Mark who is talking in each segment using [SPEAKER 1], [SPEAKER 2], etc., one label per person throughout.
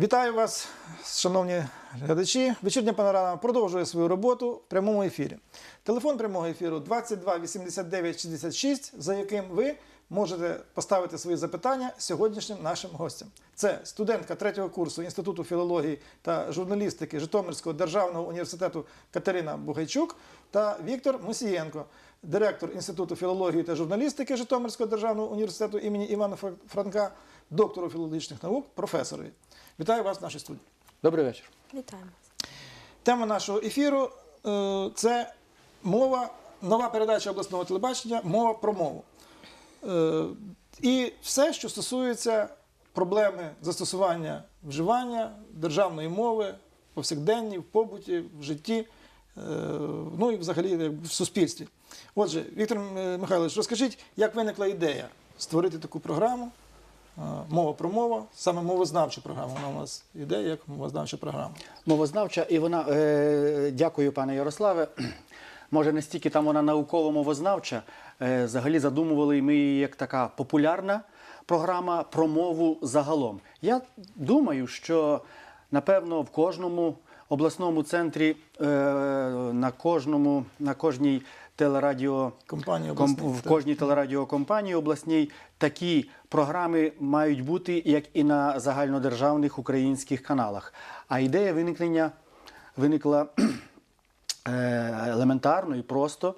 [SPEAKER 1] Вітаю вас, шановні глядачі. Вечірня панорама продовжує свою роботу в прямому ефірі. Телефон прямого ефіру 22 89 66, за яким ви можете поставити свої запитання сьогоднішнім нашим гостям. Це студентка третього курсу Інституту філології та журналістики Житомирського державного університету Катерина Бугайчук та Віктор Мусієнко, директор Інституту філології та журналістики Житомирського державного університету імені Івана Франка, доктору філологічних наук, професорові. Вітаю вас в нашій студії.
[SPEAKER 2] Добрий вечір.
[SPEAKER 3] Вітаємо.
[SPEAKER 1] Тема нашого ефіру е, це мова, нова передача обласного телебачення Мова про мову. Е, І все, що стосується проблеми застосування вживання державної мови повсякденні, в побуті, в житті, е, ну і взагалі в суспільстві. Отже, Віктор Михайлович, розкажіть, як виникла ідея створити таку програму? Мова про мову, саме мовознавчу програму. Вона у нас ідея як мовознавча програма.
[SPEAKER 2] Мовознавча, і вона е, дякую, пане Ярославе. Може, не стільки там вона науково-мовознавча. Е, взагалі задумували ми її як така популярна програма про мову загалом. Я думаю, що напевно в кожному обласному центрі, е, на кожному, на кожній телерадіо
[SPEAKER 1] Компанії
[SPEAKER 2] Ком- в
[SPEAKER 1] так.
[SPEAKER 2] кожній телерадіокомпанії обласній такі програми мають бути, як і на загальнодержавних українських каналах. А ідея виникнення виникла е, елементарно і просто.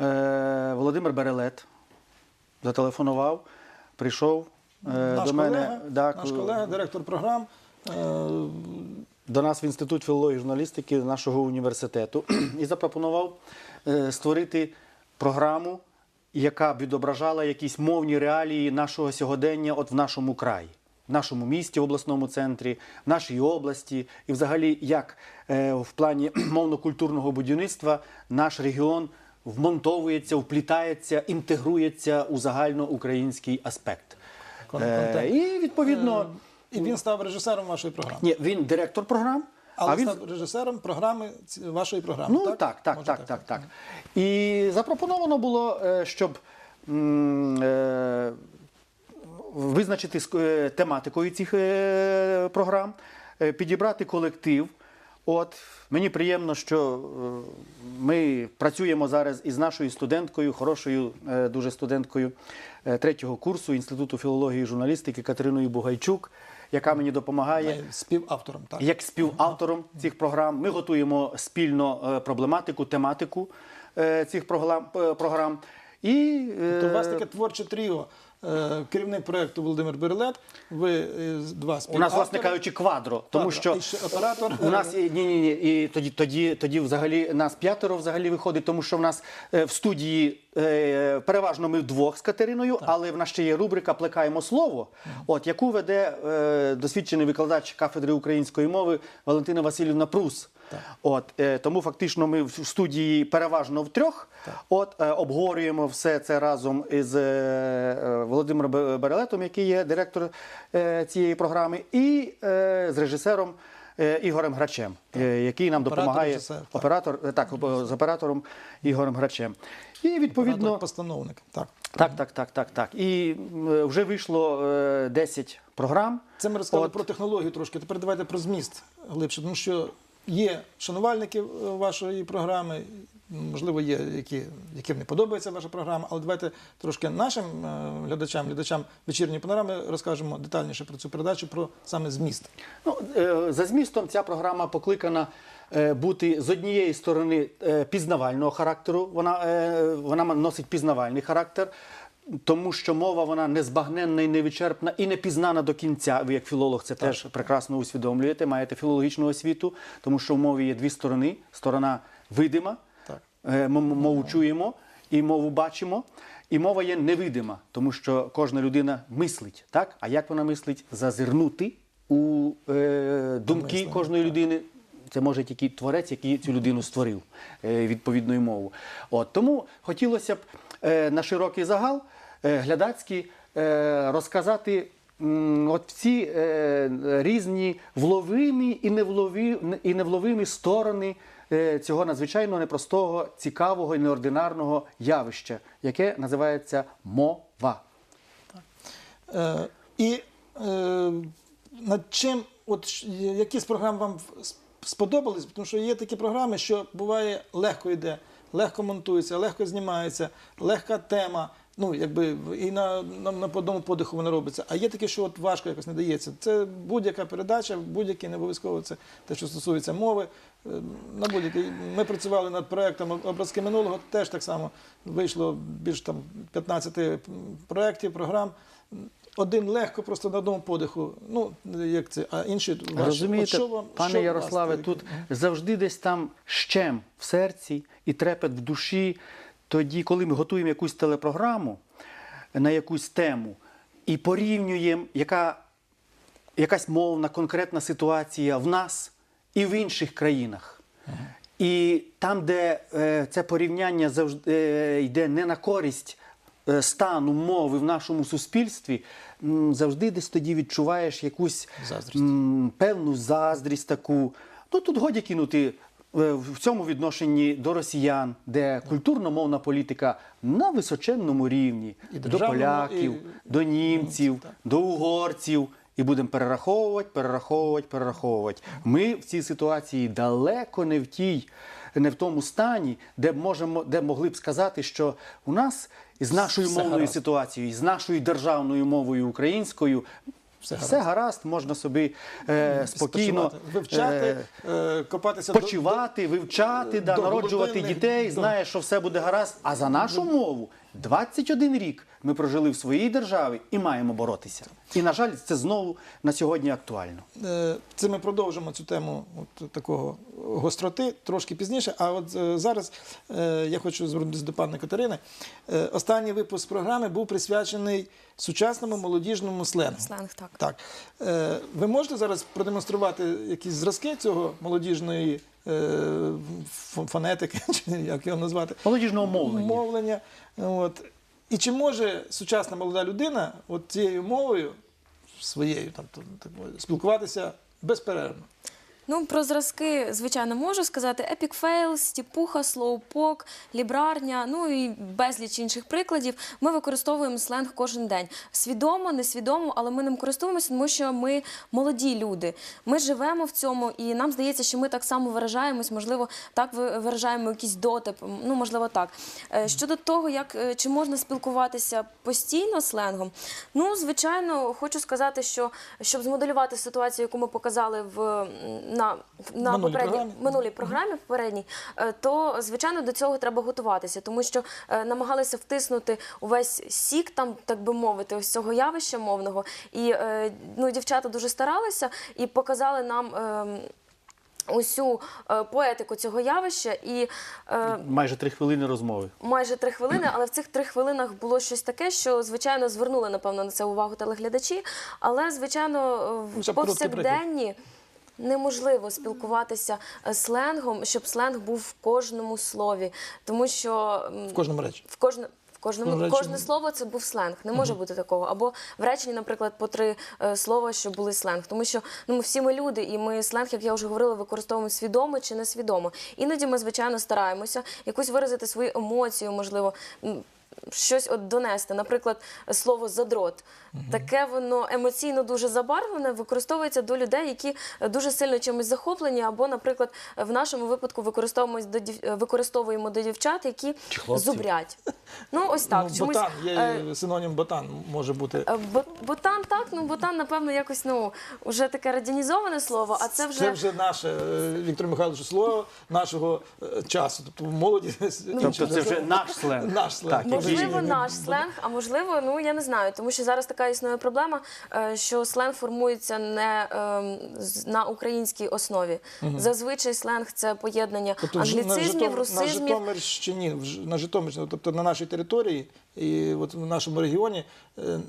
[SPEAKER 2] Е, Володимир Берелет зателефонував, прийшов е,
[SPEAKER 1] Наш
[SPEAKER 2] до мене
[SPEAKER 1] колега,
[SPEAKER 2] да,
[SPEAKER 1] наш колега, директор програм.
[SPEAKER 2] до нас в інститут філології і журналістики нашого університету і запропонував створити програму, яка б відображала якісь мовні реалії нашого сьогодення от в нашому краї. В нашому місті, в обласному центрі, в нашій області, і взагалі, як е, в плані мовно-культурного будівництва наш регіон вмонтовується, вплітається, інтегрується у загальноукраїнський аспект. Е, і відповідно,
[SPEAKER 1] І він став режисером вашої програми.
[SPEAKER 2] ні, він директор програм,
[SPEAKER 1] Але
[SPEAKER 2] а він
[SPEAKER 1] став режисером програми вашої програми.
[SPEAKER 2] Ну так, так, так,
[SPEAKER 1] Може
[SPEAKER 2] так, так, І запропоновано було, е, щоб е, визначити е, тематикою цих програм, підібрати колектив. От мені приємно, що ми працюємо зараз із нашою студенткою, хорошою дуже студенткою третього курсу Інституту філології і журналістики Катериною Бугайчук, яка мені допомагає
[SPEAKER 1] Співавтором. Так.
[SPEAKER 2] як співавтором цих програм. Ми готуємо спільно е, проблематику, тематику е, цих програм. І, е,
[SPEAKER 1] То у вас таке творче тріо. Керівник проєкту Володимир Берелет, ви два
[SPEAKER 2] у
[SPEAKER 1] співавтори.
[SPEAKER 2] нас, власне кажучи, квадро, тому
[SPEAKER 1] Квадро.
[SPEAKER 2] що
[SPEAKER 1] оператор.
[SPEAKER 2] у нас ні, ні, ні, і тоді, тоді, тоді взагалі нас п'ятеро взагалі виходить, тому що в нас в студії переважно ми вдвох з Катериною, але в нас ще є рубрика Плекаємо слово, от яку веде е, досвідчений викладач кафедри української мови Валентина Васильівна Прус. От е, тому фактично ми в студії переважно втрьох. От е, обговорюємо все це разом із е, е, Володимиром Берелетом, який є директор е, цієї програми, і е, з режисером е, Ігорем Грачем, е, який нам
[SPEAKER 1] Оператор,
[SPEAKER 2] допомагає
[SPEAKER 1] режисер, так.
[SPEAKER 2] оператор, е, так, з оператором Ігорем Грачем. І відповідно.
[SPEAKER 1] постановник. Так.
[SPEAKER 2] Так, так, так, так, так. І вже вийшло е, 10 програм.
[SPEAKER 1] Це ми розказали
[SPEAKER 2] От.
[SPEAKER 1] про технологію трошки. Тепер давайте про зміст глибше, тому що є шанувальники е, вашої програми, можливо, є, які, яким не подобається ваша програма, але давайте трошки нашим е, глядачам, глядачам вечірньої панорами розкажемо детальніше про цю передачу, про саме зміст.
[SPEAKER 2] Ну, е, за змістом ця програма покликана е, бути з однієї сторони е, пізнавального характеру. Вона, е, вона носить пізнавальний характер. Тому що мова вона незбагненна і невичерпна і не пізнана до кінця. Ви як філолог це теж прекрасно усвідомлюєте, маєте філологічну освіту, тому що в мові є дві сторони: сторона видима,
[SPEAKER 1] Так.
[SPEAKER 2] Е, мову чуємо і мову бачимо. І мова є невидима, тому що кожна людина мислить. Так? А як вона мислить? Зазирнути у е, думки
[SPEAKER 1] Мислення,
[SPEAKER 2] кожної людини. Це може тільки творець, який цю людину створив е, відповідною мовою. Тому хотілося б е, на широкий загал е, глядацький розказати от е, різні вловимі і невловимі сторони цього надзвичайно непростого, цікавого і неординарного явища, яке називається мова.
[SPEAKER 1] І над чим от які з програм вам сподобались? Тому що є такі програми, що буває легко йде, легко монтується, легко знімається, легка тема. Ну, якби і на, на, на одному подиху вона робиться. А є таке, що от важко якось не дається. Це будь-яка передача, будь-який не обов'язково це те, що стосується мови. Е, На. Ми працювали над проектом образки минулого, теж так само вийшло більш там 15 проєктів, програм. Один легко, просто на одному подиху. Ну, як це, а важче.
[SPEAKER 2] Розумієте,
[SPEAKER 1] що вам-
[SPEAKER 2] пане
[SPEAKER 1] що
[SPEAKER 2] Ярославе,
[SPEAKER 1] вас-
[SPEAKER 2] тут завжди десь там щем в серці і трепет в душі. Тоді, коли ми готуємо якусь телепрограму на якусь тему і порівнюємо, яка якась мовна конкретна ситуація в нас і в інших країнах. І там, де е, це порівняння завжди е, йде не на користь стану мови в нашому суспільстві, завжди десь тоді відчуваєш якусь
[SPEAKER 1] Заздрість.
[SPEAKER 2] певну заздрість таку. Ну тут годі кинути е, в цьому відношенні до росіян, де культурно-мовна політика на височенному рівні,
[SPEAKER 1] І
[SPEAKER 2] до поляків,
[SPEAKER 1] і-
[SPEAKER 2] до німців,
[SPEAKER 1] так.
[SPEAKER 2] до угорців. І будемо перераховувати, перераховувати, перераховувати. Ми в цій ситуації далеко не в тій, не в тому стані, де можемо, де могли б сказати, що у нас з нашою
[SPEAKER 1] Все
[SPEAKER 2] мовною
[SPEAKER 1] гаразд.
[SPEAKER 2] ситуацією, з нашою державною мовою українською.
[SPEAKER 1] Все
[SPEAKER 2] Все, гаразд, можна собі е, спокійно
[SPEAKER 1] вивчати,
[SPEAKER 2] е,
[SPEAKER 1] е, копатися до-
[SPEAKER 2] почивати, вивчати, да,
[SPEAKER 1] до
[SPEAKER 2] народжувати
[SPEAKER 1] глибини,
[SPEAKER 2] дітей,
[SPEAKER 1] до-
[SPEAKER 2] знає, що все буде гаразд. А за нашу мову 21 рік ми прожили в своїй державі і маємо боротися. І, на жаль, це знову на сьогодні актуально.
[SPEAKER 1] Е, Це ми продовжимо цю тему от такого гостроти трошки пізніше. А от е, зараз е, я хочу звернутися до пані Катерини. Останній випуск програми був присвячений сучасному молодіжному сленгу.
[SPEAKER 3] Сленг, так.
[SPEAKER 1] Так. Ви можете зараз продемонструвати якісь зразки цього молодіжної фонетики, чи як його назвати?
[SPEAKER 2] Молодіжного мовлення.
[SPEAKER 1] мовлення. От. І чи може сучасна молода людина от цією мовою своєю там, там, спілкуватися безперервно?
[SPEAKER 3] Ну, про зразки, звичайно, можу сказати. Fails, Стіпуха, Слоупок, Лібрарня, ну і безліч інших прикладів. Ми використовуємо сленг кожен день. Свідомо, несвідомо, але ми ним користуємося, тому що ми молоді люди. Ми живемо в цьому, і нам здається, що ми так само виражаємось, можливо, так виражаємо якийсь дотип, ну, можливо, так. Е, Щодо того, як е, чи можна спілкуватися постійно сленгом, ну, звичайно, хочу сказати, що щоб змоделювати ситуацію, яку ми показали в на, на
[SPEAKER 1] Минулій
[SPEAKER 3] попередній
[SPEAKER 1] програмі.
[SPEAKER 3] минулій програмі, попередній, е, то звичайно до цього треба готуватися, тому що е, намагалися втиснути увесь сік, там так би мовити, ось цього явища мовного. І е, ну, дівчата дуже старалися і показали нам. ем, Усю е, поетику цього явища, і е,
[SPEAKER 2] Майже три хвилини розмови.
[SPEAKER 3] майже три хвилини, але в цих три хвилинах було щось таке, що звичайно звернули напевно на це увагу телеглядачі. Але звичайно, в
[SPEAKER 1] б
[SPEAKER 3] повсякденні неможливо спілкуватися е, сленгом, щоб сленг був в кожному слові, тому що
[SPEAKER 1] В кожному речі.
[SPEAKER 3] в кожному
[SPEAKER 1] Ну,
[SPEAKER 3] кожне слово це був сленг. Не може бути такого. Або в реченні, наприклад, по три е, слова, що були сленг. Тому що ну ми всі ми люди, і ми сленг, як я вже говорила, використовуємо свідомо чи несвідомо. Іноді ми, звичайно, стараємося якось виразити свою емоцію, можливо. Щось от донести, наприклад, слово задрот. Таке воно емоційно дуже забарвлене, використовується до людей, які е, дуже сильно чимось захоплені, або, наприклад, в нашому випадку використовуємо до дів- використовуємо до дівчат, які зубрять. Ну ось так.
[SPEAKER 1] ну,
[SPEAKER 3] чомусь,
[SPEAKER 1] ботан, є
[SPEAKER 3] е,
[SPEAKER 1] синонім ботан може бути.
[SPEAKER 3] е, бо- Ботан так, ну ботан, напевно, якось ну вже таке радянізоване слово, а це вже,
[SPEAKER 1] Це вже наше, е, Віктор Михайлович, слово нашого часу. Тобто молоді.
[SPEAKER 2] Тобто це вже наш сленг.
[SPEAKER 1] Наш сленг.
[SPEAKER 2] Так,
[SPEAKER 3] можливо наш сленг, а можливо, ну я не знаю, тому що зараз така існує проблема, що сленг формується не з- на українській основі. Зазвичай сленг це поєднання
[SPEAKER 1] Тобто вже на
[SPEAKER 3] англіцизмів,
[SPEAKER 1] Житом- На
[SPEAKER 3] русизмів.
[SPEAKER 1] Житомирщині, в на Житомирщині, тобто на нашій території і от в нашому регіоні е,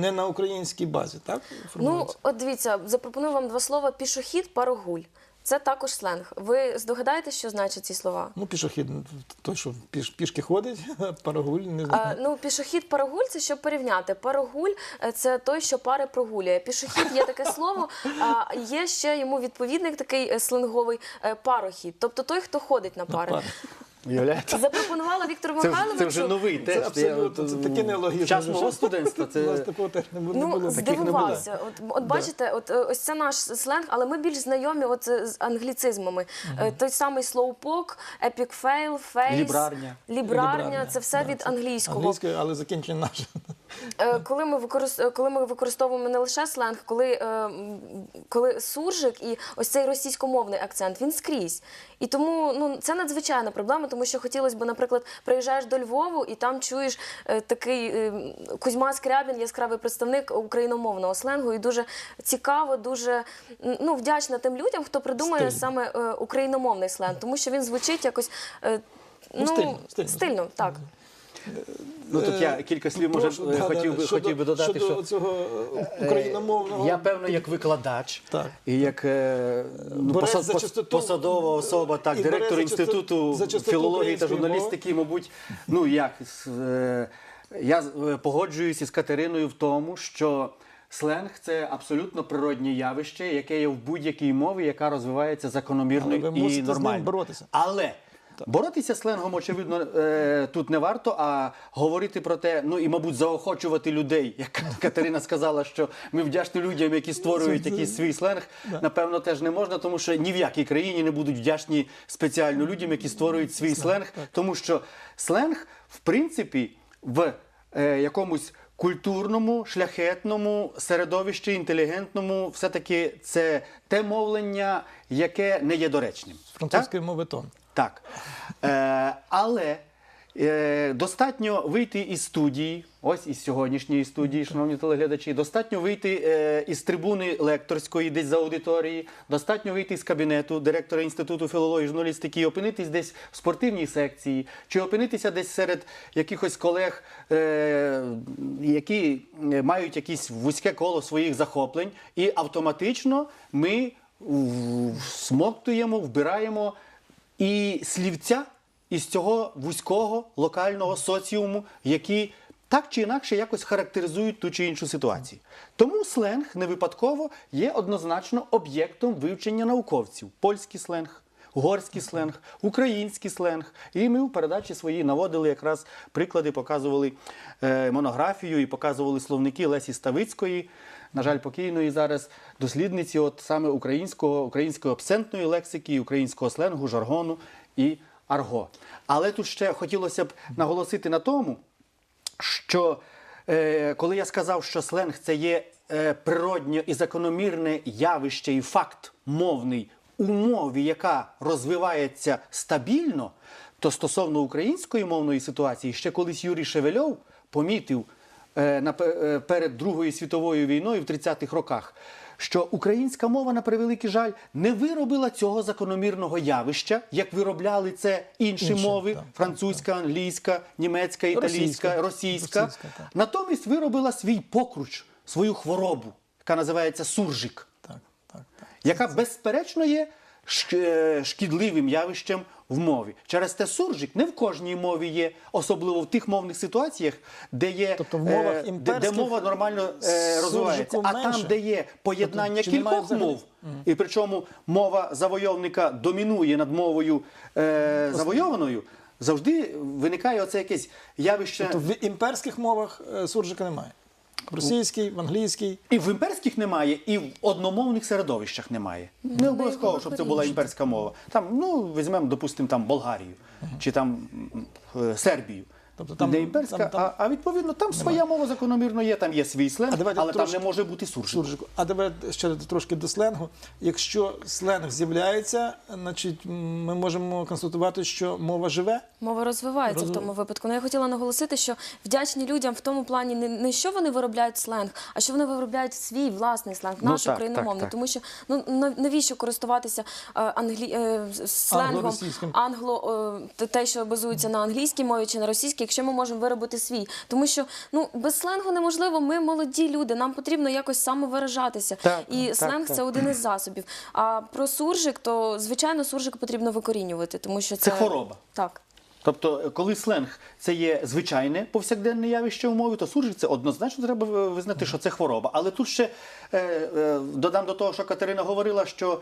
[SPEAKER 1] не на українській базі, так?
[SPEAKER 3] Ну, от дивіться, запропоную вам два слова пішохід, парогуль. Це також сленг. Ви здогадаєтесь, що значать ці слова?
[SPEAKER 1] Ну, пішохід, ну, той, що піш, пішки ходить, парагуль, не
[SPEAKER 3] А, ну, пішохід парогуль це щоб порівняти. Парогуль це той, що пари прогулює. Пішохід є таке слово. А є ще йому відповідник такий е, сленговий е, парохід, тобто той, хто ходить на пари.
[SPEAKER 1] пари.
[SPEAKER 2] Уявляєте?
[SPEAKER 3] Запропонувала Віктору
[SPEAKER 2] Це,
[SPEAKER 3] Михайловичу.
[SPEAKER 2] це вже новий
[SPEAKER 1] Це
[SPEAKER 2] теж.
[SPEAKER 1] абсолютно, це таке нелогічно.
[SPEAKER 2] Час мого студентства.
[SPEAKER 1] У нас
[SPEAKER 2] Це...
[SPEAKER 1] такого теж не було.
[SPEAKER 3] Ну,
[SPEAKER 1] було.
[SPEAKER 2] Таких не було.
[SPEAKER 3] здивувався. От, от бачите, от е, ось це наш сленг, але ми більш знайомі от е, з англіцизмами. Е, Той самий слоупок, epic fail, face,
[SPEAKER 2] Лібрарня.
[SPEAKER 3] лібрарня, це все від англійського.
[SPEAKER 1] Англійською, але закінчення наше.
[SPEAKER 3] Е, Коли ми використ... коли ми використовуємо не лише сленг, коли, е, коли суржик і ось цей російськомовний акцент, він скрізь. І тому ну це надзвичайна проблема, тому що хотілося б, наприклад, приїжджаєш до Львову і там чуєш е, такий е, Кузьма Скрябін, яскравий представник україномовного сленгу, і дуже цікаво, дуже ну вдячна тим людям, хто придумує
[SPEAKER 1] Стильно.
[SPEAKER 3] саме е, україномовний сленг, тому що він звучить якось. е,
[SPEAKER 1] Ну, стильно, стильно.
[SPEAKER 3] стильно, так.
[SPEAKER 2] Ну тут я кілька слів може
[SPEAKER 1] Прошу, да,
[SPEAKER 2] хотів
[SPEAKER 1] да,
[SPEAKER 2] би
[SPEAKER 1] щодо-
[SPEAKER 2] хотів би додати,
[SPEAKER 1] щодо
[SPEAKER 2] що
[SPEAKER 1] цього е, україномовного.
[SPEAKER 2] я певно як викладач
[SPEAKER 1] Так.
[SPEAKER 2] і як е, ну, посад-
[SPEAKER 1] за
[SPEAKER 2] пос- посадова особа, так,
[SPEAKER 1] і
[SPEAKER 2] директор
[SPEAKER 1] за
[SPEAKER 2] інституту
[SPEAKER 1] за
[SPEAKER 2] філології та журналістики, мабуть, ну як з- е, я з- е, погоджуюсь із Катериною в тому, що. Сленг це абсолютно природнє явище, яке є в будь-якій мові, яка розвивається закономірно
[SPEAKER 1] Але ви
[SPEAKER 2] і
[SPEAKER 1] мусите з ним
[SPEAKER 2] нормально.
[SPEAKER 1] боротися.
[SPEAKER 2] Але боротися сленгом, очевидно, е, тут не варто, а говорити про те, ну і, мабуть, заохочувати людей. Як Катерина сказала, що ми вдячні людям, які створюють якийсь свій сленг, напевно, теж не можна, тому що ні в якій країні не будуть вдячні спеціально людям, які створюють свій сленг, тому що сленг, в принципі, в е, якомусь культурному, шляхетному середовищі, інтелігентному, все-таки це те мовлення, яке не є доречним.
[SPEAKER 1] З
[SPEAKER 2] Так? Так. Е, але е, достатньо вийти із студії, ось із сьогоднішньої студії, шановні телеглядачі, достатньо вийти е, із трибуни лекторської, десь за аудиторії, достатньо вийти з кабінету директора Інституту філології і журналістики і опинитись десь в спортивній секції, чи опинитися десь серед якихось колег, е, які е, мають якісь вузьке коло своїх захоплень, і автоматично ми всмоктуємо, вбираємо і слівця із цього вузького локального соціуму, які так чи інакше якось характеризують ту чи іншу ситуацію. Тому сленг не випадково є однозначно об'єктом вивчення науковців. Польський сленг, угорський сленг, український сленг. І ми в передачі своїй наводили якраз приклади, показували е, монографію і показували словники Лесі Ставицької. На жаль, покійної зараз дослідниці, от саме українського, української абсентної лексики, українського сленгу, жаргону і арго. Але тут ще хотілося б наголосити на тому, що е, коли я сказав, що сленг це є е, природньо і закономірне явище і факт мовний у мові, яка розвивається стабільно, то стосовно української мовної ситуації, ще колись Юрій Шевельов помітив перед Другою світовою війною в 30-х роках, що українська мова, на превеликий жаль, не виробила цього закономірного явища, як виробляли це інші,
[SPEAKER 1] Інші,
[SPEAKER 2] мови
[SPEAKER 1] так,
[SPEAKER 2] французька, англійська, німецька, італійська,
[SPEAKER 1] Російська.
[SPEAKER 2] російська.
[SPEAKER 1] Російська.
[SPEAKER 2] Натомість виробила свій покруч, свою хворобу, яка називається суржик,
[SPEAKER 1] Так, так, так.
[SPEAKER 2] яка безперечно є е, шкідливим явищем в мові. Через те суржик не в кожній мові є, особливо в тих мовних ситуаціях, де є
[SPEAKER 1] Тобто в мовах
[SPEAKER 2] е, де, де мова нормально е, розвивається. А там, де є поєднання
[SPEAKER 1] Тобто,
[SPEAKER 2] кількох мов, і причому мова завойовника домінує над мовою е, завойованою, завжди виникає оце якесь явище.
[SPEAKER 1] Тобто в імперських мовах е, суржика немає. В російській, в англійській.
[SPEAKER 2] І в імперських немає, і в одномовних середовищах немає. Не обов'язково, щоб це була імперська мова. Там, ну, візьмемо, допустимо, там Болгарію чи там е, Сербію.
[SPEAKER 1] Тобто там-
[SPEAKER 2] не імперська,
[SPEAKER 1] там- там-
[SPEAKER 2] А, а відповідно там своя мова закономірно є, там є свій сленг,
[SPEAKER 1] А давайте
[SPEAKER 2] але
[SPEAKER 1] трошки-
[SPEAKER 2] там не може бути суржик.
[SPEAKER 1] Суржику. А давайте ще трошки до сленгу. Якщо сленг з'являється, значить ми можемо констатувати, що мова живе.
[SPEAKER 3] Мова розвивається в тому випадку. Ну я хотіла наголосити, що вдячні людям в тому плані не, не що вони виробляють сленг, а що вони виробляють свій власний сленг,
[SPEAKER 2] Ну,
[SPEAKER 3] наш
[SPEAKER 2] так,
[SPEAKER 3] україномовний.
[SPEAKER 2] так, так.
[SPEAKER 3] Тому що ну навіщо користуватися е, англі... е, сленгом англо е, те, що базується на англійській мові чи на російській, якщо ми можемо виробити свій. Тому що ну без сленгу неможливо. Ми молоді люди, нам потрібно якось самовиражатися.
[SPEAKER 2] Так,
[SPEAKER 3] І
[SPEAKER 2] так,
[SPEAKER 3] сленг
[SPEAKER 2] так.
[SPEAKER 3] це один із засобів. А про суржик, то звичайно суржик потрібно викорінювати, тому що це,
[SPEAKER 2] Це хвороба.
[SPEAKER 3] Так.
[SPEAKER 2] Тобто, е, коли сленг це є звичайне повсякденне явище в мові, то суржик це однозначно треба визнати, що це хвороба. Але тут ще е, е, додам до того, що Катерина говорила, що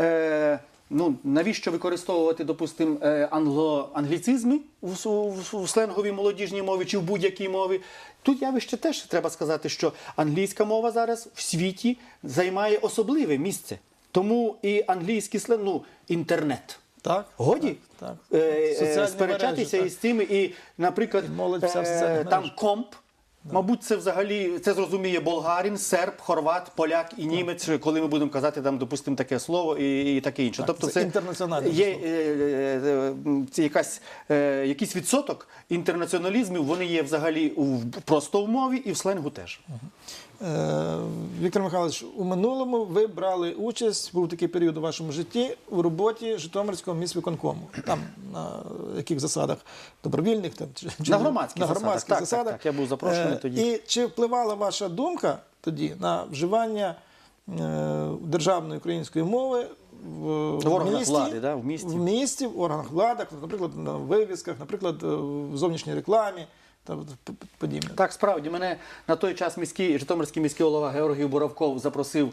[SPEAKER 2] е, ну навіщо використовувати, допустимо, е, англо-англіцизми в, в, в сленговій молодіжній мові чи в будь-якій мові? Тут явище теж треба сказати, що англійська мова зараз в світі займає особливе місце. Тому і англійський сленг, ну, інтернет.
[SPEAKER 1] Так?
[SPEAKER 2] Годі
[SPEAKER 1] Так.
[SPEAKER 2] е, е, сперечатися
[SPEAKER 1] мережі, так.
[SPEAKER 2] із цими, і, наприклад,
[SPEAKER 1] І
[SPEAKER 2] е, там комп. Мабуть, це взагалі це зрозуміє болгарин, серб, хорват, поляк і німець, коли ми будемо казати там, допустимо, таке слово і, і таке інше. тобто,
[SPEAKER 1] це
[SPEAKER 2] це
[SPEAKER 1] інтернаціональне
[SPEAKER 2] є е, е, е, це якась е, якийсь відсоток інтернаціоналізмів. Вони є взагалі у просто в мові і в сленгу теж.
[SPEAKER 1] Е, Віктор Михайлович, у минулому ви брали участь, був такий період у вашому житті у роботі Житомирського міськвиконкому. Там на яких засадах добровільних там чи
[SPEAKER 2] На громадських
[SPEAKER 1] на
[SPEAKER 2] засадах.
[SPEAKER 1] громадських
[SPEAKER 2] Так, так,
[SPEAKER 1] засадах.
[SPEAKER 2] так. Я був запрошений
[SPEAKER 1] Е,
[SPEAKER 2] тоді.
[SPEAKER 1] І чи впливала ваша думка тоді на вживання е, державної української мови в,
[SPEAKER 2] В органах
[SPEAKER 1] місті,
[SPEAKER 2] влади, да, в місті.
[SPEAKER 1] в місті, в органах влади, наприклад, на вивісках, наприклад, е, в зовнішній рекламі та подібне?
[SPEAKER 2] Так, справді мене на той час міський Житомирський міський голова Георгій Боровков запросив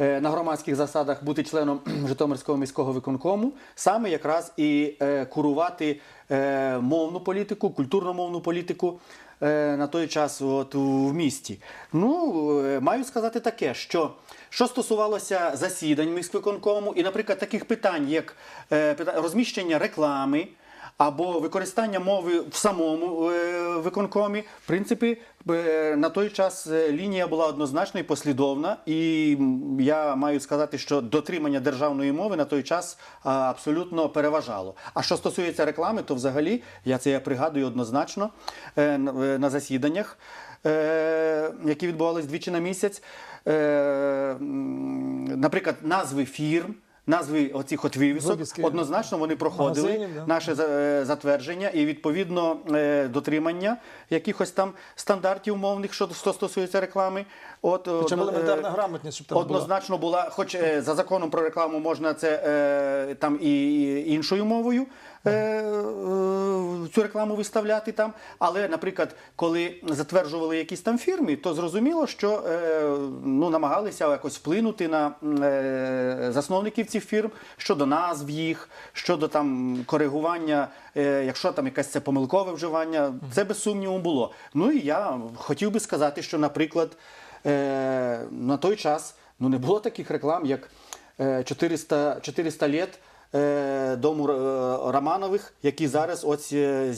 [SPEAKER 2] е, на громадських засадах бути членом Житомирського міського виконкому, саме якраз і е, курувати е, мовну політику, культурно-мовну політику. е, На той час от, в місті. Ну, е, маю сказати таке, що що стосувалося засідань міськвиконкому, і, наприклад, таких питань, як е, розміщення реклами, або використання мови в самому е, виконкомі. В принципі, е, на той час е, лінія була однозначна і послідовна, і я маю сказати, що дотримання державної мови на той час абсолютно переважало. А що стосується реклами, то взагалі я це я пригадую однозначно на- засіданнях. Які відбувались двічі на місяць, наприклад, назви фірм, назви оцих от вивісок,
[SPEAKER 1] Вивіски.
[SPEAKER 2] однозначно вони проходили
[SPEAKER 1] Магазинів, да.
[SPEAKER 2] наше за- е, затвердження і відповідно е, дотримання якихось там стандартів мовних, що, стосується реклами. От
[SPEAKER 1] Хоча б
[SPEAKER 2] одно-
[SPEAKER 1] елементарна
[SPEAKER 2] е,
[SPEAKER 1] грамотність, щоб там була.
[SPEAKER 2] Однозначно була, хоч е, за законом про рекламу можна це е, там і і іншою мовою е, е, цю рекламу виставляти там. Але, наприклад, коли затверджували якісь там фірми, то зрозуміло, що е, ну, намагалися якось вплинути на е, засновників цих фірм щодо назв їх, щодо там коригування, е, якщо там якесь це помилкове вживання, це без сумніву було. Ну і я хотів би сказати, що, наприклад, е, на той час ну, не було таких реклам, як е, 400, 400 літ е, дому е, Романових, які зараз ось е,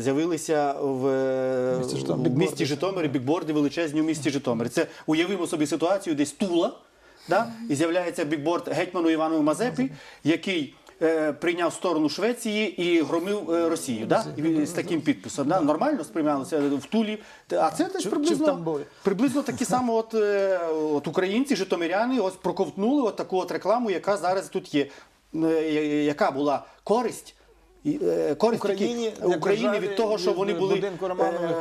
[SPEAKER 2] з'явилися в, е,
[SPEAKER 1] Місті Житомир,
[SPEAKER 2] в
[SPEAKER 1] бікборди.
[SPEAKER 2] місті Житомирі, бікборди величезні в місті Житомирі. Це уявимо собі ситуацію, десь Тула, да? і з'являється бікборд гетьману Івану Мазепі, який е, прийняв сторону Швеції і громив е, Росію. Да? З таким підписом. Да? Нормально сприймалося в Тулі. А це
[SPEAKER 1] в
[SPEAKER 2] приблизно, приблизно такі само от, е, от українці, житомиряни, ось проковтнули от таку от рекламу, яка зараз тут є. Е, Яка була користь? е, Користь
[SPEAKER 1] Україні, як
[SPEAKER 2] від того, що вони були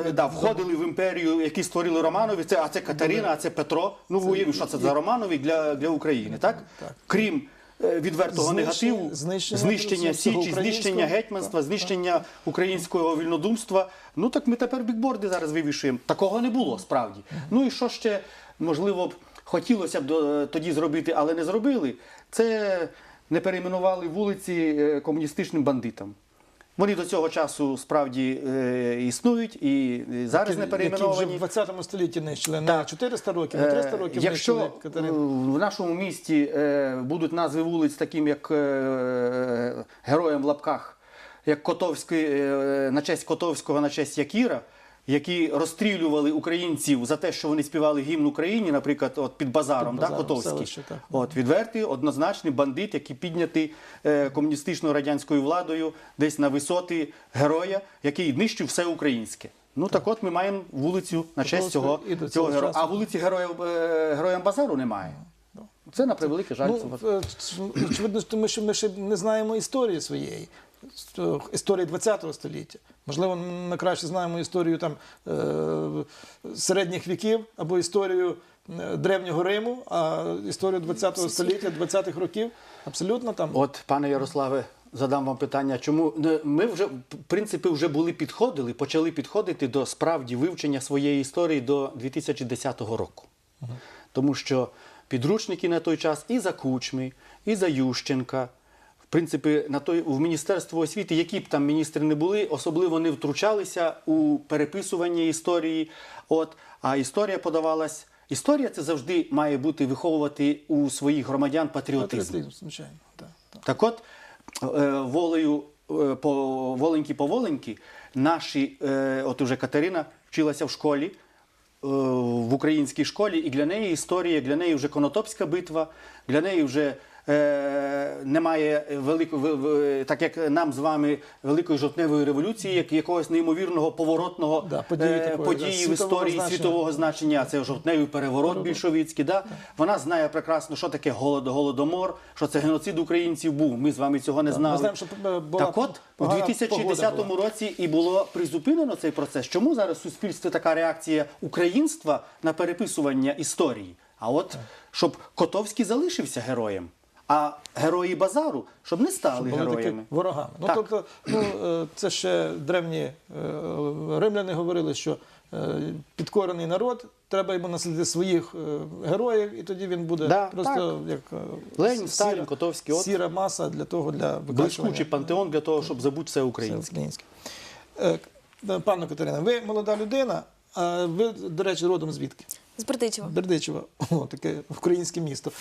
[SPEAKER 2] е, да, входили в імперію, які створили Романові. Це а це Катерина, а це Петро. Ну ви уявіть, що це за Романові для, для України, так? Крім е, відвертого
[SPEAKER 1] Знищення-
[SPEAKER 2] негативу,
[SPEAKER 1] знищення
[SPEAKER 2] знищення січі, знищення гетьманства, знищення українського вільнодумства. Ну так ми тепер бікборди зараз вивішуємо. Такого не було справді. Ну і що ще можливо б хотілося б тоді зробити, але не зробили. Це не перейменували вулиці е, комуністичним бандитам. Вони до цього часу справді е, існують і е, зараз
[SPEAKER 1] Які-
[SPEAKER 2] не
[SPEAKER 1] Які
[SPEAKER 2] перейменовані.
[SPEAKER 1] вже в 20 столітті нищили.
[SPEAKER 2] Так.
[SPEAKER 1] 400 років, не 300
[SPEAKER 2] Е,
[SPEAKER 1] років
[SPEAKER 2] Якщо
[SPEAKER 1] нищили
[SPEAKER 2] е, в нашому місті е, будуть назви вулиць, таким як е, героєм в лапках, як Котовський, е, на честь Котовського, на честь Якіра, які розстрілювали українців за те, що вони співали гімн Україні, наприклад, от під базаром,
[SPEAKER 1] Під базаром,
[SPEAKER 2] Котовський.
[SPEAKER 1] селище, так.
[SPEAKER 2] От, відвертий, однозначний бандит, який піднятий е, комуністичною радянською владою десь на висоти героя, який нищив все українське. Ну так от ми маємо вулицю на честь цього, цього
[SPEAKER 1] цього
[SPEAKER 2] героя. А вулиці героїв, е, героям базару немає. Це на превеликий жаль.
[SPEAKER 1] Ну, е, очевидно, що тому що ми ще не знаємо історії своєї, історії ХХ століття. Можливо, ми краще знаємо історію там, е, середніх віків або історію е, Древнього Риму, а історію ХХ століття, 20-х років абсолютно там.
[SPEAKER 2] От, пане Ярославе, задам вам питання, чому ми вже в принципі вже були підходили, почали підходити до справді вивчення своєї історії до 2010 року. Тому що підручники на той час і за Кучми, і за Ющенка, в принципі, на той в Міністерство освіти, які б там міністри не були, особливо не втручалися у переписування історії. От, а історія подавалась. Історія це завжди має бути виховувати у своїх громадян патріотизм.
[SPEAKER 1] Патріотизм, звичайно. Так, так.
[SPEAKER 2] Так от, е, волею е, по воленькі поволенькі, наші, е, от уже Катерина вчилася в школі, в українській школі, і для неї історія, для неї вже Конотопська битва, для неї вже. Е, немає великої, так як нам з вами великої жовтневої революції, як якогось неймовірного поворотного
[SPEAKER 1] Да, події
[SPEAKER 2] е,
[SPEAKER 1] такої, да,
[SPEAKER 2] події в
[SPEAKER 1] світового
[SPEAKER 2] історії
[SPEAKER 1] значення.
[SPEAKER 2] світового значення. Це жовтневий переворот більшовицький. Да? Вона знає прекрасно, що таке голод, голодомор, що це геноцид українців був. Ми з вами цього не знали.
[SPEAKER 1] Ми знаємо, що е, була
[SPEAKER 2] так от, у
[SPEAKER 1] погана
[SPEAKER 2] 2010
[SPEAKER 1] погода була.
[SPEAKER 2] році і було призупинено цей процес. Чому зараз в суспільстві така реакція українства на переписування історії? А от щоб Котовський залишився героєм, а герої базару щоб не стали
[SPEAKER 1] таки
[SPEAKER 2] героями.
[SPEAKER 1] ворогами. Ну, тобто, ну, е, це ще древні е, римляни говорили, що е, підкорений народ, треба йому наслідити своїх героїв, і тоді він буде
[SPEAKER 2] Да,
[SPEAKER 1] просто як е,
[SPEAKER 2] Ленін, Сталін, Котовський, от.
[SPEAKER 1] сіра маса для того, для.
[SPEAKER 2] Блискучий пантеон для того, щоб забути все українське.
[SPEAKER 1] українське. Е, Пане Катерина, ви молода людина, а ви, до речі, родом звідки?
[SPEAKER 3] З Бердичева.
[SPEAKER 1] Бердичева, о, таке українське місто.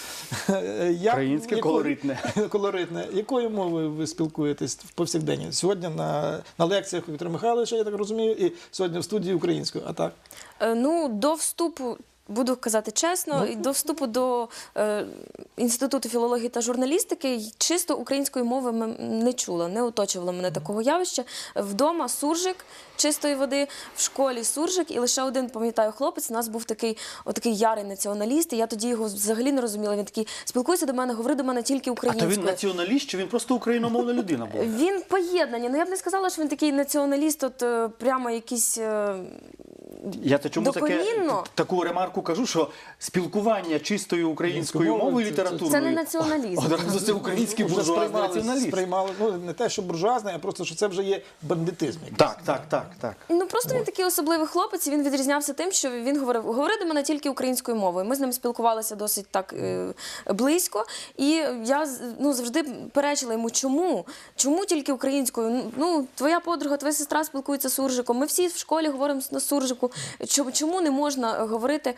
[SPEAKER 1] Як-
[SPEAKER 2] Українське
[SPEAKER 1] якою-
[SPEAKER 2] колоритне.
[SPEAKER 1] колоритне. Якою мовою ви спілкуєтесь в повсякденні? Сьогодні на, на лекціях у Віктора Михайловича, я так розумію, і сьогодні в студії українською. А так?
[SPEAKER 3] Е, Ну, до вступу. Буду казати чесно, і до вступу до е, інституту філології та журналістики чисто української мови не чула, не оточувало мене такого явища. Вдома суржик чистої води, в школі суржик, і лише один пам'ятаю хлопець. У нас був такий, отакий ярий націоналіст. І я тоді його взагалі не розуміла. Він такий спілкуйся до мене, говори до мене тільки
[SPEAKER 2] А то він націоналіст, чи він просто україномовна людина була?
[SPEAKER 3] Він поєднання. Ну я б не сказала, що він такий націоналіст, от е, прямо якийсь. е,
[SPEAKER 2] Я то чому таке, таку ремарку кажу, що спілкування чистою українською
[SPEAKER 1] Мовою
[SPEAKER 2] мовою
[SPEAKER 1] це-
[SPEAKER 3] Це не націоналізм.
[SPEAKER 2] Одразу це український буржуазний націоналіст.
[SPEAKER 1] сприймали, ну не те, що буржуазний, а просто що це вже є бандитизм. якийсь.
[SPEAKER 2] Так, так, так, так.
[SPEAKER 3] Ну просто він такий особливий хлопець. і Він відрізнявся тим, що він говорив: говори до мене тільки українською мовою. Ми з ним спілкувалися досить так е, близько. І я з- ну завжди перечила йому, чому? Чому тільки українською? Ну, Ну, твоя подруга, твоя сестра спілкується суржиком. Ми всі в школі говоримо на суржику. Чому, не можна говорити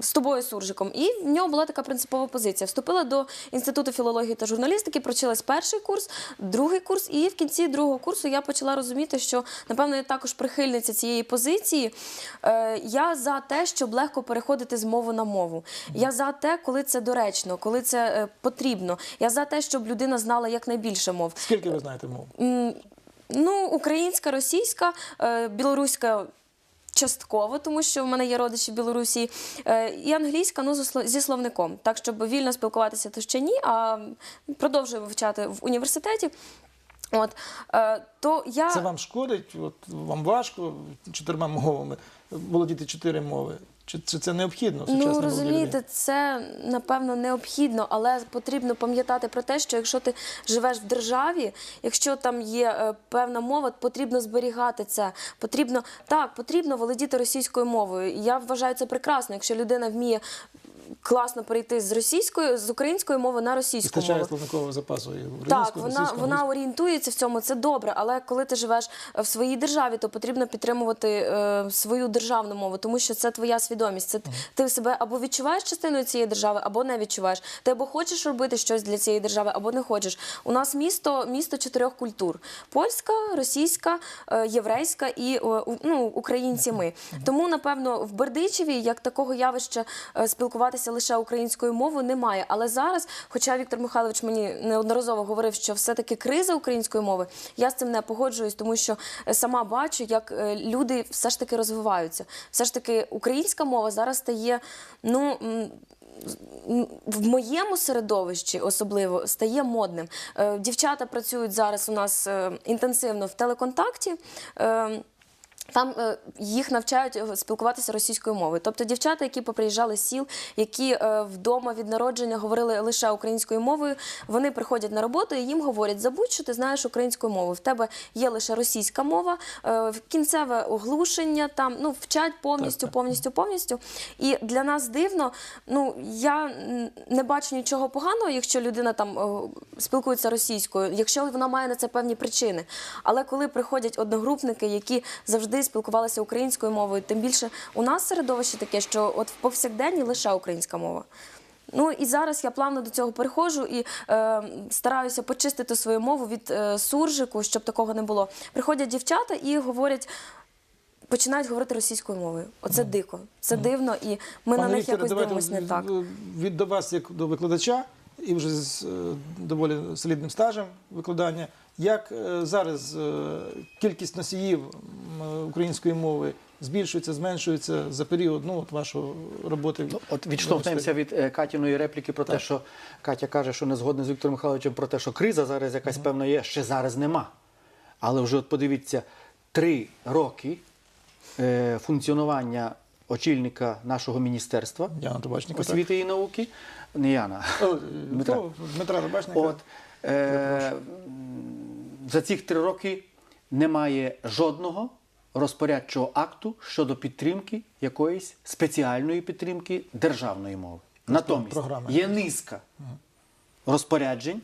[SPEAKER 3] з тобою суржиком? І в нього була така принципова позиція. Вступила до інституту філології та журналістики, прочилась перший курс, другий курс, і в кінці другого курсу я почала розуміти, що напевно я також прихильниця цієї позиції. Е, я за те, щоб легко переходити з мови на мову. Я за те, коли це доречно, коли це е, потрібно. Я за те, щоб людина знала якнайбільше мов.
[SPEAKER 1] Скільки ви знаєте мов?
[SPEAKER 3] Ну, українська, російська, е, білоруська. Частково, тому що в мене є родичі в Білорусі, Е, і англійська ну, зі словником. Так, щоб вільно спілкуватися, то ще ні, а продовжую вивчати в університеті. От, е, то я...
[SPEAKER 1] Це вам шкодить? От вам важко чотирма мовами володіти чотири мови? Чи, чи це необхідно в
[SPEAKER 3] Ну розумієте,
[SPEAKER 1] людині?
[SPEAKER 3] це напевно необхідно, але потрібно пам'ятати про те, що якщо ти живеш в державі, якщо там є е, певна мова, потрібно зберігати це. Потрібно так, потрібно володіти російською мовою. І я вважаю це прекрасно, якщо людина вміє. Класно перейти з російської з української мови на російську
[SPEAKER 1] Вистачає
[SPEAKER 3] мову.
[SPEAKER 1] словникового запасу і
[SPEAKER 3] Так, вона, вона орієнтується в цьому, це добре. Але коли ти живеш е, в своїй державі, то потрібно підтримувати е, свою державну мову, тому що це твоя свідомість. Це ти себе або відчуваєш частиною цієї держави, або не відчуваєш. Ти або хочеш робити щось для цієї держави, або не хочеш. У нас місто місто чотирьох культур: польська, російська, е, єврейська і е, ну, українці. Ми тому, напевно, в Бердичеві як такого явища е, спілкуватися лише українською мовою немає. Але зараз, хоча Віктор Михайлович мені неодноразово говорив, що все-таки криза української мови, я з цим не погоджуюсь, тому що е, сама бачу, як е, люди все ж таки розвиваються. Все ж таки, українська мова зараз стає, ну. В моєму середовищі особливо стає модним. Е, Дівчата працюють зараз у нас інтенсивно в телеконтакті. Там е, їх навчають е, спілкуватися російською мовою. Тобто дівчата, які поприїжджали з сіл, які е, вдома від народження говорили лише українською мовою, вони приходять на роботу і їм говорять: забудь, що ти знаєш українську мову. В тебе є лише російська мова, е, кінцеве оглушення, там ну вчать повністю, повністю, повністю. І для нас дивно. Ну я не бачу нічого поганого, якщо людина там е, спілкується російською, якщо вона має на це певні причини. Але коли приходять одногрупники, які завжди спілкувалися українською мовою, тим більше у нас середовище таке, що от в повсякденні лише українська мова. Ну і зараз я плавно до цього переходжу і е, стараюся почистити свою мову від е, суржику, щоб такого не було. Приходять дівчата і говорять. Починають говорити російською мовою. Оце дико, це дивно, і ми на них
[SPEAKER 1] Вікторе,
[SPEAKER 3] якось
[SPEAKER 1] давайте
[SPEAKER 3] дивимося не так.
[SPEAKER 1] Від до вас, як до викладача, і вже з е, доволі солідним стажем викладання. Як е, зараз е, кількість носіїв української мови збільшується, зменшується за період ну, от вашої роботи?
[SPEAKER 2] Ну, от відштовхнемося від е, Катіної репліки про те, що Катя каже, що не згодна з Віктором Михайловичем про те, що криза зараз якась певна є, ще зараз нема. Але вже от подивіться, три роки е, функціонування очільника нашого міністерства
[SPEAKER 1] Яна Табачника. так?
[SPEAKER 2] освіти і науки, не Яна,
[SPEAKER 1] О,
[SPEAKER 2] Дмитра.
[SPEAKER 1] Дмитра Табачника.
[SPEAKER 2] От, е, за ці три роки немає жодного розпорядчого акту щодо підтримки якоїсь спеціальної підтримки державної мови. Натомість
[SPEAKER 1] програми.
[SPEAKER 2] є низка розпоряджень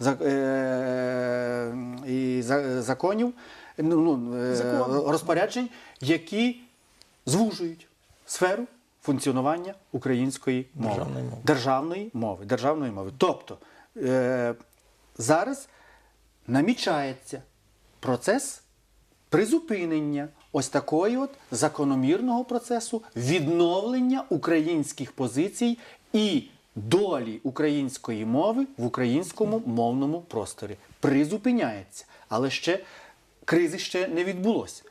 [SPEAKER 2] за- е, і за- законів, ну, ну, е,
[SPEAKER 1] Закон.
[SPEAKER 2] розпоряджень, які звужують сферу функціонування української мови.
[SPEAKER 1] Державної мови.
[SPEAKER 2] Державної мови. Державної мови. Тобто е, зараз намічається процес призупинення ось такої от закономірного процесу відновлення українських позицій і долі української мови в українському мовному просторі. Призупиняється. Але ще кризи ще не відбулося.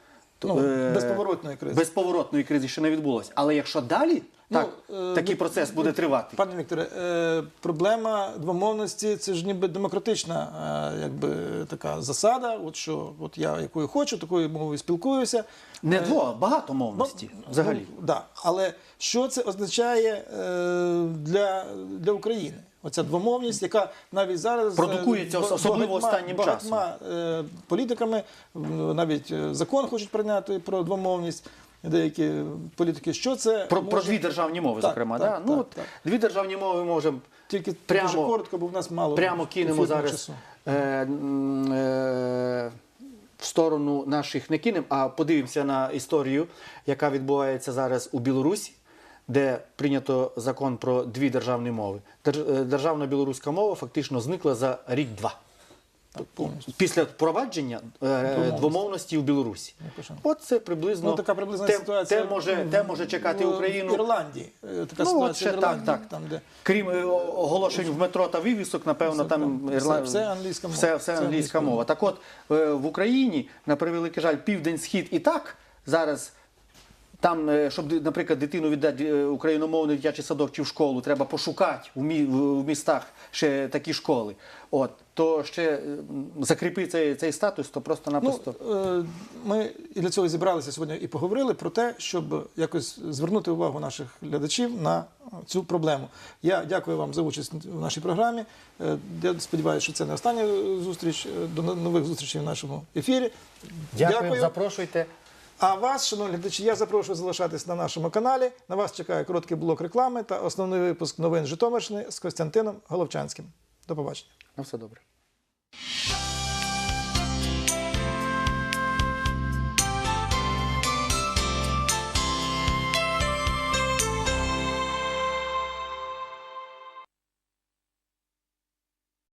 [SPEAKER 1] Ну,
[SPEAKER 2] Е,
[SPEAKER 1] безповоротної кризи.
[SPEAKER 2] Безповоротної кризи ще не відбулося. Але якщо далі так,
[SPEAKER 1] Ну, е,
[SPEAKER 2] такий
[SPEAKER 1] ви-
[SPEAKER 2] процес буде тривати.
[SPEAKER 1] Пане Вікторе, е, проблема двомовності це ж ніби демократична е, якби, така засада. От що от я якою хочу, такою мовою спілкуюся.
[SPEAKER 2] Не дво, багато мовності взагалі.
[SPEAKER 1] Ну, да. Але що це означає е, для, для України? Оця двомовність, яка навіть зараз е,
[SPEAKER 2] Продукується, особливо
[SPEAKER 1] багатьма-
[SPEAKER 2] останнім часом.
[SPEAKER 1] багатьма, е, політиками навіть е, закон хочуть прийняти про двомовність. Деякі політики, що це
[SPEAKER 2] Про,
[SPEAKER 1] може...
[SPEAKER 2] про дві державні мови,
[SPEAKER 1] Так,
[SPEAKER 2] зокрема.
[SPEAKER 1] так,
[SPEAKER 2] да?
[SPEAKER 1] так,
[SPEAKER 2] ну, от
[SPEAKER 1] так.
[SPEAKER 2] Дві державні мови можемо
[SPEAKER 1] Тільки
[SPEAKER 2] Прямо-
[SPEAKER 1] дуже коротко, бо в нас мало
[SPEAKER 2] прямо кинемо зараз
[SPEAKER 1] часу.
[SPEAKER 2] е, е, в сторону наших не кинемо, а подивимося на історію, яка відбувається зараз у Білорусі, де прийнято закон про дві державні мови. Е, Державна білоруська мова фактично зникла за рік-два.
[SPEAKER 1] Повністю.
[SPEAKER 2] Після впровадження е, двомовності в Білорусі.
[SPEAKER 1] почав.
[SPEAKER 2] От це приблизно
[SPEAKER 1] Ну, така приблизна
[SPEAKER 2] те,
[SPEAKER 1] ситуація.
[SPEAKER 2] те може, те може чекати
[SPEAKER 1] в
[SPEAKER 2] Україну.
[SPEAKER 1] Ірландії. Е, Така
[SPEAKER 2] Ну, от ще
[SPEAKER 1] в Ірландії,
[SPEAKER 2] так, так.
[SPEAKER 1] там, де
[SPEAKER 2] Крім е, оголошень в метро та вивісок, напевно,
[SPEAKER 1] Все
[SPEAKER 2] там
[SPEAKER 1] там,
[SPEAKER 2] ірла-
[SPEAKER 1] все- все англійська мова.
[SPEAKER 2] Все, все англійська мова. Так от, е, в Україні, на превеликий жаль, південь-схід і так зараз. Там, щоб, наприклад, дитину віддати україномовний дитячий садок чи в школу, треба пошукати в, в, в містах ще такі школи. От, то ще е, закріпи цей, цей статус, то
[SPEAKER 1] Ну,
[SPEAKER 2] просто-напросто.
[SPEAKER 1] е, ми і для цього зібралися сьогодні і поговорили про те, щоб якось звернути увагу наших глядачів на цю проблему. Я дякую вам за участь в нашій програмі. Е, Я сподіваюся, що це не остання зустріч. До нових зустрічей в нашому ефірі.
[SPEAKER 2] Дякую запрошуйте.
[SPEAKER 1] А вас, шановні глядачі, я запрошую залишатись на нашому каналі. На вас чекає короткий блок реклами та основний випуск новин Житомирщини з Костянтином Головчанським. До побачення.
[SPEAKER 2] На все добре. Thank you.